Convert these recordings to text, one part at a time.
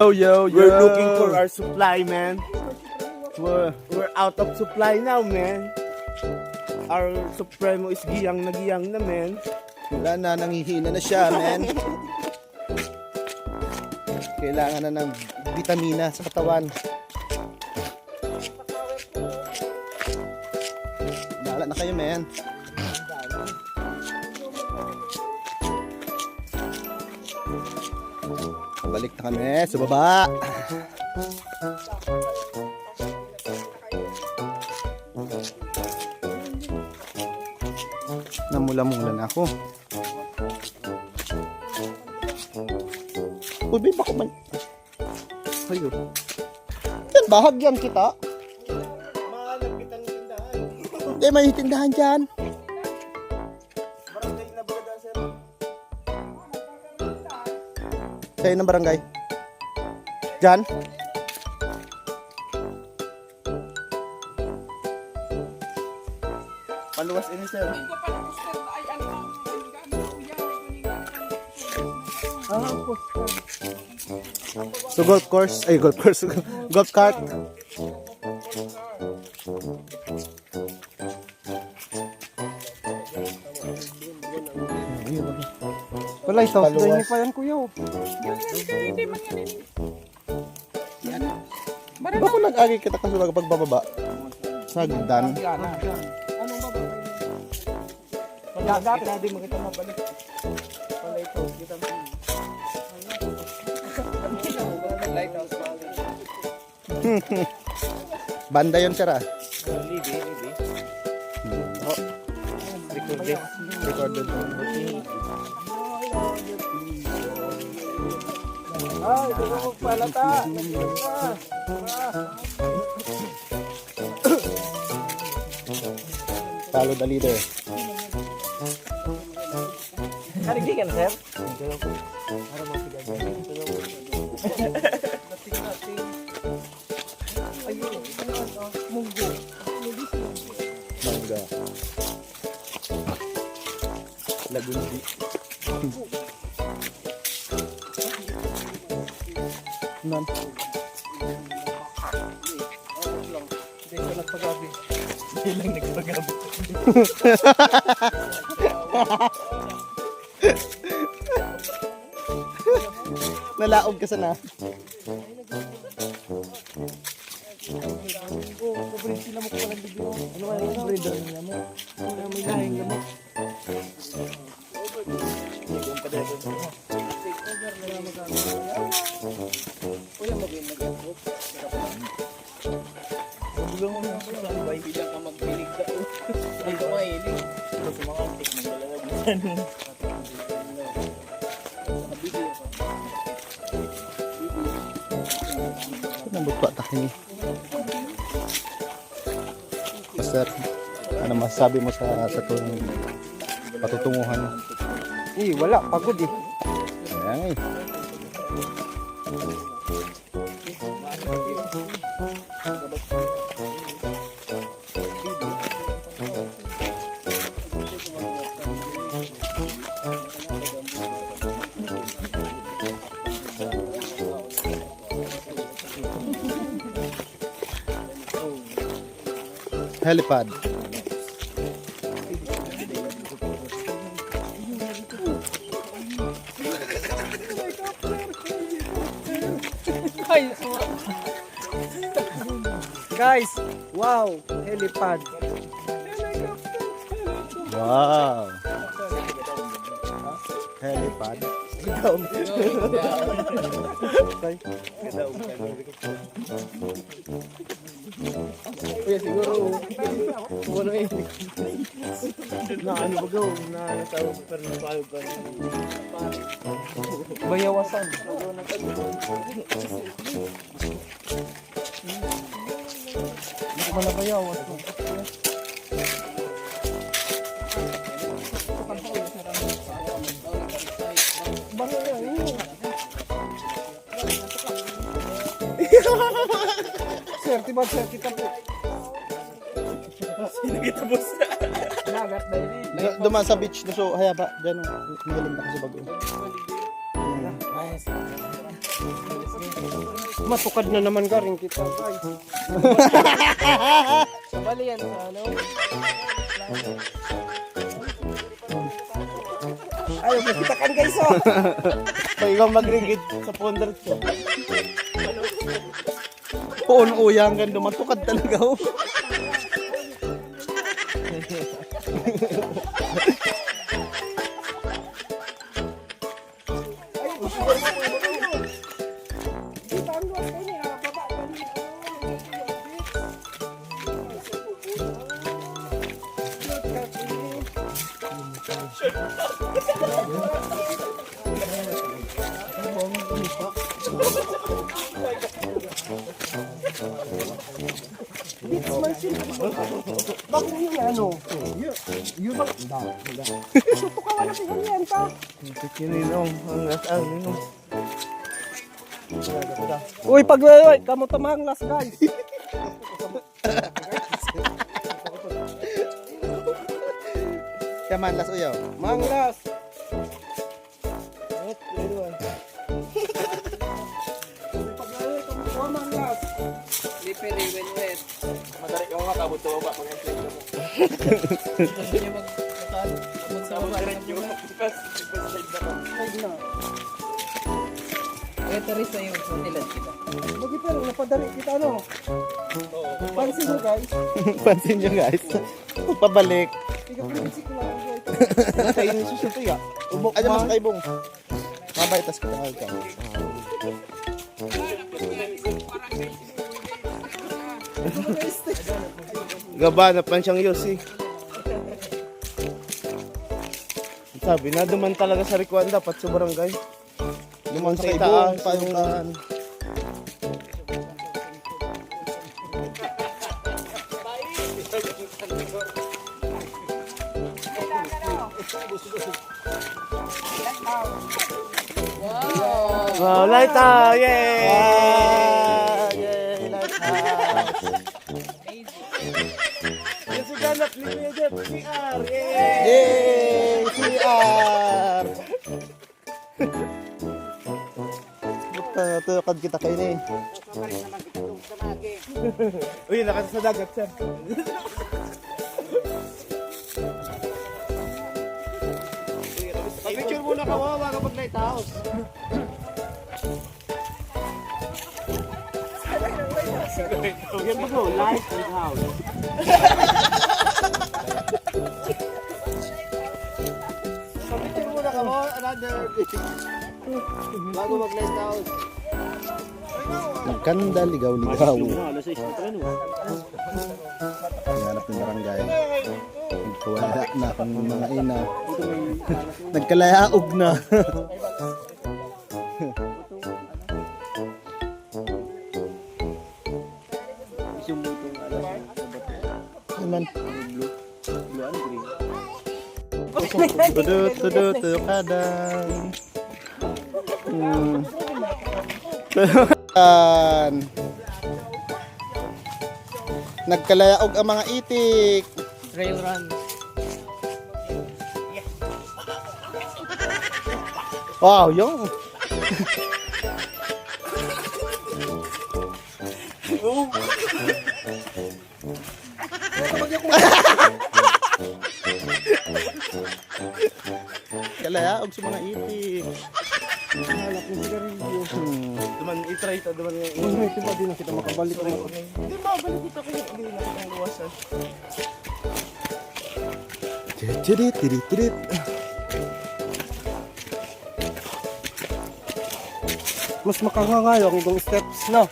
Yo, yo, yo. We're looking for our supply, man. We're, we're out of supply now, man. Our Supremo is giyang na giyang na, man. Wala na, nangihina na siya, man. Kailangan na ng vitamina sa katawan. Bahala na kayo, man. Balik na kami sa baba. Namula-mula na ako. Uy, babe, baka man... Ayo. Yan, bahagyan kita. Mahanap kitang tindahan. Hindi, may tindahan dyan. Sa'yo ng barangay. Dyan? Paluwas ini, sir. Ah. So golf course, ay golf course, golf cart. Wala ito, Paluwas. pa yan kuya. Ba ko nag-agi kita kasi pagbababa? Sa hagdan. Dati na di mo kita mabalik. Ito, kita mo. Lighthouse. Banda yun sir ah. Libi, libi. Oh, Recorded. recorded. Ay, tulog pala ta. Follow the leader. Karigi ka na, sir? Mangga. Lagundi. Nan. Hindi lang nagpagabi. Nalaog ka sana. sila mo ko walang bigyo. Ano kaya yung breeder nila mo? Ano may lahing mo? Talaga. Nambot pa takin. Master, ano masasabi mo sa sa tuwing patutunguhan? Eh, wala. Pagod eh. Helipad. Guys, wow, helipad. Wow. Helipad. Kuya, siguro, siguro eh. Na ano ba? Na natawag pa rin payo pa rin. Bayawasan. Hindi ko pala Swerte ba? Ka po. Sino kita boss? Nagat na yun. D- Dumaan sa beach na so haya ba diyan magaling na kasi bago. Ay, matukad na naman garing kita guys. Bali yan sa ano? Ayaw mo kita kan guys oh. Pag ikaw mag-ringid sa ponder ko. Poon uyang ganda matukad talaga oh. Bakit Kininong, ang nasaan, ninong. Uy, pag uy, kamo tamang last guys. Kaman las uyaw. Mang last. Pag uy, kamo tamang last. Lipiri, when wet. Madari ko nga, kabot to ba? Pag-explain ko. Gusto niya mag... Abot sa baba. Side na. Ito rin sa'yo. Nilad kita. Bagi pero napadali kita ano. Pansin mo guys. Pansin nyo guys. Pabalik. Tiga pinisik ko lang. Kainin yung susunod ya. Ubok Aja mas kaibong. Mabay tas kita ka. Gaba na pa siyang Yossi. Sabi na duman talaga sa Rikuan dapat sa barangay. Duman sa itaas, pa yung kan. Wow, light out! Yay! Yay! Lighthouse. Yan si Ganap ni Jeff, CR! Yay! Yay! CR! Buta na tukad kita kayo ni. Uy, nakata sa dagat, sir. Picture muna kawawa kapag lighthouse. Yan mo bro, light and house. another Bago mag lighthouse. Nagkanda, ligaw, ligaw. Hanap ng barangay. Nagkawala na akong mga ina. Nagkalayaog na. Naman. Tudut, tudut, tukadang. Hmm. Yan. Nagkalayaog ang mga itik. Trail run. Wow, yung. Kalayaog sa mga itik. Hanap ng sigarilyo. Duman, i-try ito, duman yung Uy, may tiba din na kita makabalik. Hindi ba, balik ito kayo. Hindi na kita iwasan. Tirit, tirit, tirit. Mas makangangayo ang ibang steps no.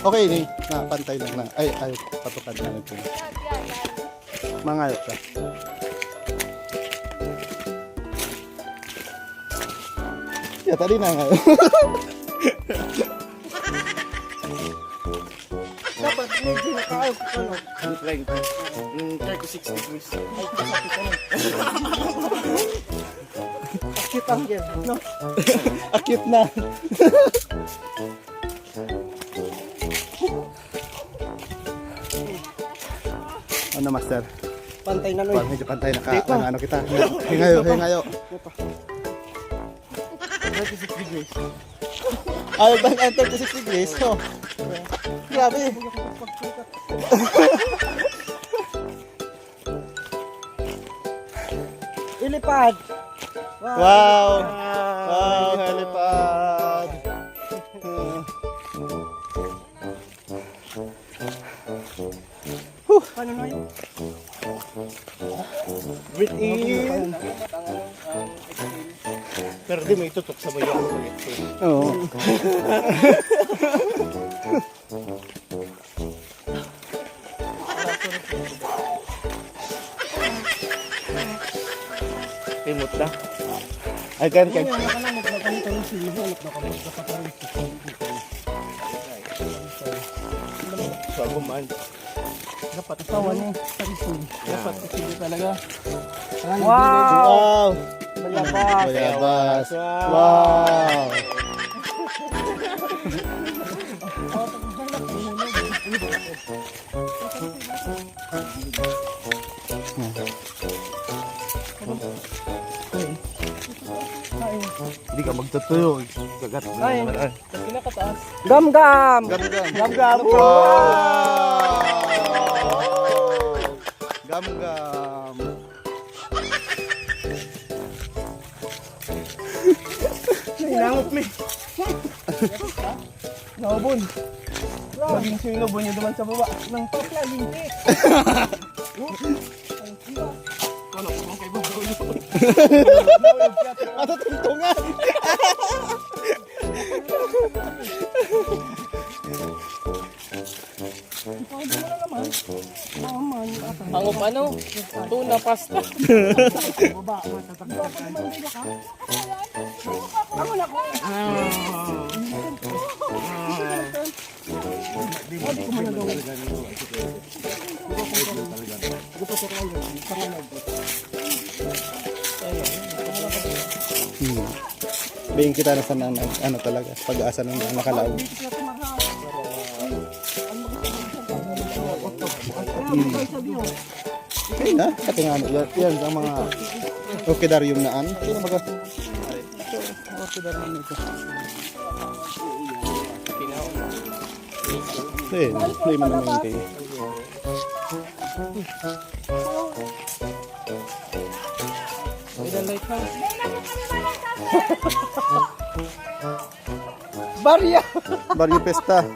Okay, ni. Na, pantay lang na. Ay, ay, patukad na ito. Mangayot ka. Yeah, tadi na nga. Dapat medyo nakaayos ka no. Ang trying. Yung 36 degrees. Akit ang game no. Akit na. ano, master? Pantay na no. Pag medyo pantay na ka, Dito. ano, ano kita. Hingayo, hingayo. 36 degrees. Ayaw ba ang 36 degrees? Oh. Grabe. Ilipad. Wow. Wow, helipad. Paano na yun? Breathe in. Pero di may tutok sa bayan. Oo. Remote na. Ay, kan, kan. Ano So, ako man. Dapat asawa niya. Tarisun. Dapat kasi talaga. Wow! Wow. Malabas. Bayabas. Wow. Wow. Hindi ka magtutuyo. Gagat. Ay. Sa pinakataas. Gam-gam! Gam-gam. Gam-gam. Wow. Gam-gam. Hinangot me. Naubon. Maging sinubo niya duman sa baba. Nang papla, lintik. Ano tungtungan? Naman. Ata. Hangop ano? Tuna pasta. Baba. Matatakot. Hmm. Bigyan kita na sa nanay. Ano talaga? Pag-asa ng nakalaog. Okay na. Pati nga. Yan, yan ang mga orchidaryum na ano. Sino baga? Orchidaryum nito. Eh, hindi mo naman kayo. Barya! Barrio Pesta.